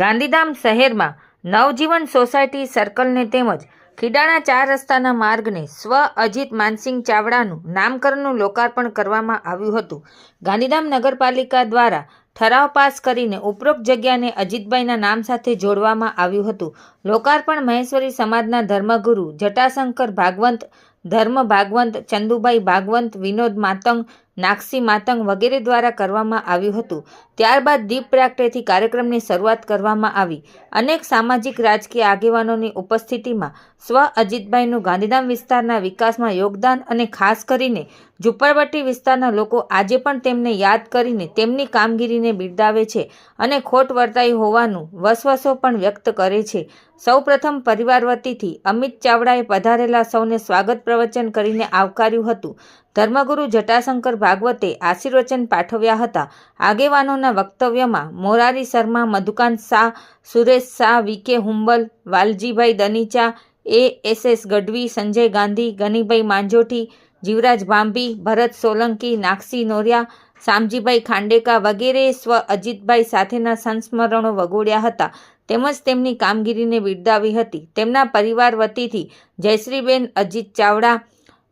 ગાંધીધામ શહેરમાં નવજીવન સોસાયટી સર્કલને તેમજ ખીડાણા ચાર રસ્તાના માર્ગને સ્વ અજીત માનસિંહ ચાવડાનું નામકરણનું લોકાર્પણ કરવામાં આવ્યું હતું. ગાંધીધામ નગરપાલિકા દ્વારા ઠરાવ પાસ કરીને ઉપરોક્ત જગ્યાને અજીતભાઈના નામ સાથે જોડવામાં આવ્યું હતું. લોકાર્પણ મહેશ્વરી સમાજના ધર્મગુરુ જટાશંકર ભાગવંત ધર્મ ભાગવંત ચંદુભાઈ ભાગવંત, વિનોદ માતંગ નાક્ષી માતંગ વગેરે દ્વારા કરવામાં આવ્યું હતું. ત્યારબાદ દીપ પ્રાગટ્યથી કાર્યક્રમની શરૂઆત કરવામાં આવી. અનેક સામાજિક, રાજકીય આગેવાનોની ઉપસ્થિતિમાં સ્વ અજીતભાઈનું ગાંધીધામ વિસ્તારના વિકાસમાં યોગદાન અને ખાસ કરીને ઝુંપડપટ્ટી વિસ્તારના લોકો આજે પણ તેમને યાદ કરીને તેમની કામગીરીને બિરદાવે છે અને ખોટ વર્તાઈ હોવાનું વસવસો પણ વ્યક્ત કરે છે. સૌપ્રથમ પરિવાર વતીથી અમિત ચાવડાએ પધારેલા સૌને સ્વાગત પ્રવચન કરીને આવકાર્યું હતું. ધર્મગુરુ જટાશંકર ભાગવતે આશીર્વચન પાઠવ્યા હતા. આગેવાનોના વક્તવ્યમાં Morari Sharma, Madhukant Shah, Suresh Shah VK Humbal, Valjibhai Danicha, A S S Gadhvi, Sanjay Gandhi, Ganibhai Manjothi, Jivraj Bhambhi, Bharat Solanki Nakshi Noriya, Shamjibhai Khandeka વગેરે સ્વ અજીતભાઈ સાથેના સંસ્મરણો વગોડ્યા હતા. તેમજ તેમની કામગીરીને બિરદાવી હતી. તેમના પરિવાર વતીથી જયશ્રીબેન, અજીત ચાવડા,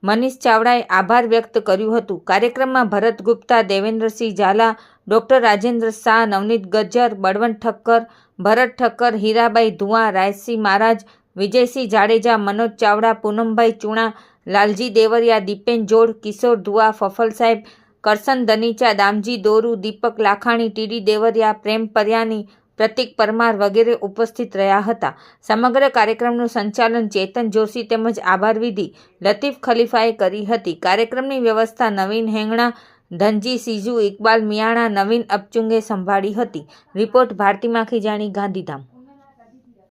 મનીષ ચાવડાએ આભાર વ્યક્ત કર્યું હતું. કાર્યક્રમમાં ભરત ગુપ્તા, દેવેન્દ્રસિંહ ઝાલા, ડૉક્ટર રાજેન્દ્ર શાહ, નવનીત ગજ્જર, બળવંત ઠક્કર, ભરત ઠક્કર, હીરાબાઈ ધુઆ, રાયસિંહ મહારાજ, વિજયસિંહ જાડેજા, મનોજ ચાવડા, પૂનમભાઈ ચુણા, લાલજી દેવરિયા, દીપેન જોડ, કિશોર ધુઆ, ફફલ સાહેબ, કરસન દનીચા દામજી દોરુ, દીપક લાખાણી, ટીડી દેવરિયા, પ્રેમ પર્યાની પ્રતિક પરમાર વગેરે ઉપસ્થિત રહ્યા હતા. સમગ્ર કાર્યક્રમનું સંચાલન ચેતન જોશી તેમજ આભાર વિધિ લતીફ ખલીફાએ કરી હતી. કાર્યક્રમની વ્યવસ્થા નવીન હેંગણા, ધનજી, સીજુ, ઇકબાલ, મિયાણા, નવીન અપચુંગે સંભાળી હતી. રિપોર્ટ ભારતી માખીજાણી ગાંધીધામ.